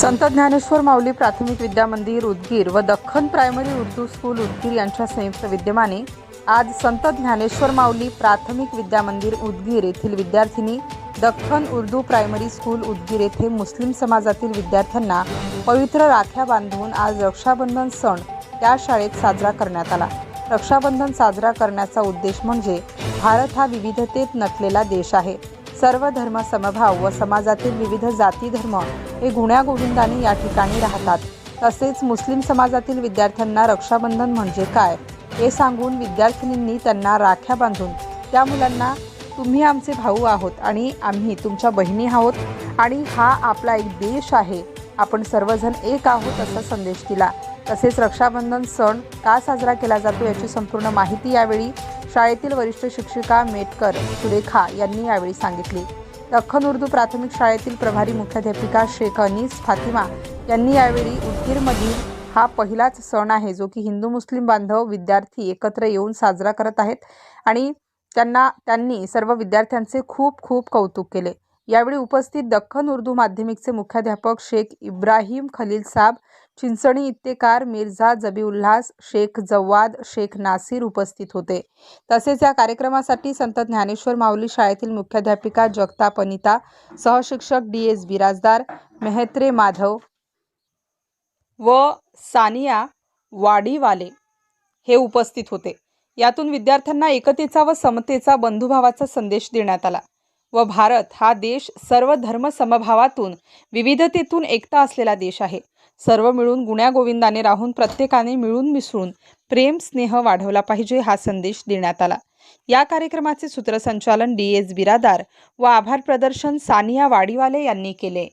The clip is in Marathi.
संत ज्ञानेश्वर माऊली प्राथमिक विद्या मंदिर उदगीर व दख्खन प्रायमरी उर्दू स्कूल उदगीर यांच्या संयुक्त विद्यमाने आज संत ज्ञानेश्वर माऊली प्राथमिक विद्या मंदिर उदगीर येथील विद्यार्थिनी दख्खन उर्दू प्रायमरी स्कूल उदगीर येथे मुस्लिम समाजातील विद्यार्थ्यांना पवित्र राख्या बांधून आज रक्षाबंधन सण त्या शाळेत साजरा करण्यात आला. रक्षाबंधन साजरा करण्याचा उद्देश म्हणजे भारत हा विविधतेत नटलेला देश आहे. सर्व धर्म समभाव व समाजातील विविध जाती धर्म हे गुण्यागोविंदाने या ठिकाणी राहतात. तसेच मुस्लिम समाजातील विद्यार्थ्यांना रक्षाबंधन म्हणजे काय हे सांगून विद्यार्थिनींनी त्यांना राख्या बांधून त्या मुलांना तुम्ही आमचे भाऊ आहोत आणि आम्ही तुमच्या बहिणी आहोत आणि हा आपला एक देश आहे. आपण सर्वजण एक आहोत असा संदेश दिला. तसेच रक्षाबंधन सण का साजरा केला जातो याची संपूर्ण माहिती यावेळी शाळेतील वरिष्ठ शिक्षिका मेटकर सुरेखा यांनी यावेळी सांगितली. दख्खन उर्दू प्राथमिक शाळेतील प्रभारी मुख्याध्यापिका शेख अनीस फातिमा यांनी यावेळी उदगीरमधील हा पहिलाच सण आहे जो की हिंदू मुस्लिम बांधव विद्यार्थी एकत्र येऊन साजरा करत आहेत आणि त्यांना त्यांनी सर्व विद्यार्थ्यांचे खूप खूप कौतुक केले. यावेळी उपस्थित दख्खन उर्दू माध्यमिकचे मुख्याध्यापक शेख इब्राहिम खलील साब चिंचणी इत्तेकार मिर्झा जबीउल्हास शेख जव्वाद शेख नासिर उपस्थित होते. तसेच या कार्यक्रमासाठी संत ज्ञानेश्वर माऊली शाळेतील मुख्याध्यापिका जगता पनिता सहशिक्षक डी एस बिराजदार मेहत्रे माधव व सानिया वाडीवाले हे उपस्थित होते. यातून विद्यार्थ्यांना एकतेचा व समतेचा बंधुभावाचा संदेश देण्यात आला. व भारत हा देश सर्व धर्मसमभावातून विविधतेतून एकता असलेला देश आहे. सर्व मिळून गुण्यागोविंदाने राहून प्रत्येकाने मिळून मिसळून प्रेम स्नेह वाढवला पाहिजे हा संदेश देण्यात आला. या कार्यक्रमाचे सूत्रसंचालन डी एस बिरादार व आभार प्रदर्शन सानिया वाडीवाले यांनी केले.